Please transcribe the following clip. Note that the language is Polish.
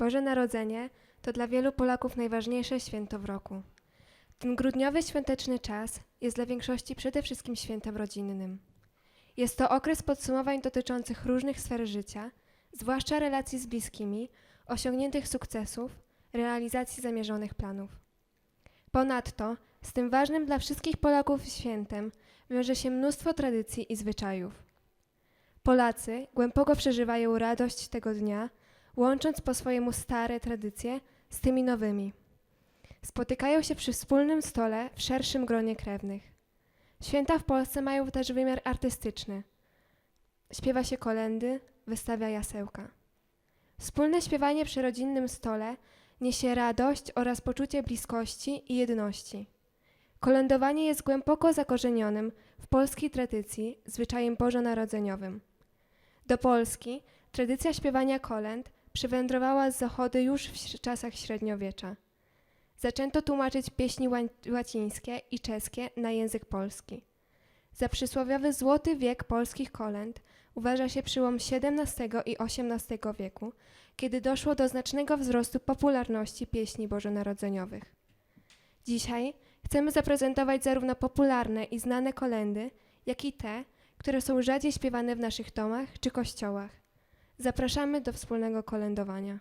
Boże Narodzenie to dla wielu Polaków najważniejsze święto w roku. Ten grudniowy świąteczny czas jest dla większości przede wszystkim świętem rodzinnym. Jest to okres podsumowań dotyczących różnych sfer życia, zwłaszcza relacji z bliskimi, osiągniętych sukcesów, realizacji zamierzonych planów. Ponadto z tym ważnym dla wszystkich Polaków świętem wiąże się mnóstwo tradycji i zwyczajów. Polacy głęboko przeżywają radość tego dnia, łącząc po swojemu stare tradycje z tymi nowymi. Spotykają się przy wspólnym stole w szerszym gronie krewnych. Święta w Polsce mają też wymiar artystyczny. Śpiewa się kolendy, wystawia jasełka. Wspólne śpiewanie przy rodzinnym stole niesie radość oraz poczucie bliskości i jedności. Kolędowanie jest głęboko zakorzenionym w polskiej tradycji zwyczajem bożonarodzeniowym. Do Polski tradycja śpiewania kolęd przywędrowała z zachodu już w czasach średniowiecza. Zaczęto tłumaczyć pieśni łacińskie i czeskie na język polski. Za przysłowiowy złoty wiek polskich kolęd uważa się przyłom XVII i XVIII wieku, kiedy doszło do znacznego wzrostu popularności pieśni bożonarodzeniowych. Dzisiaj chcemy zaprezentować zarówno popularne i znane kolendy, jak i te, które są rzadziej śpiewane w naszych domach czy kościołach. Zapraszamy do wspólnego kolędowania.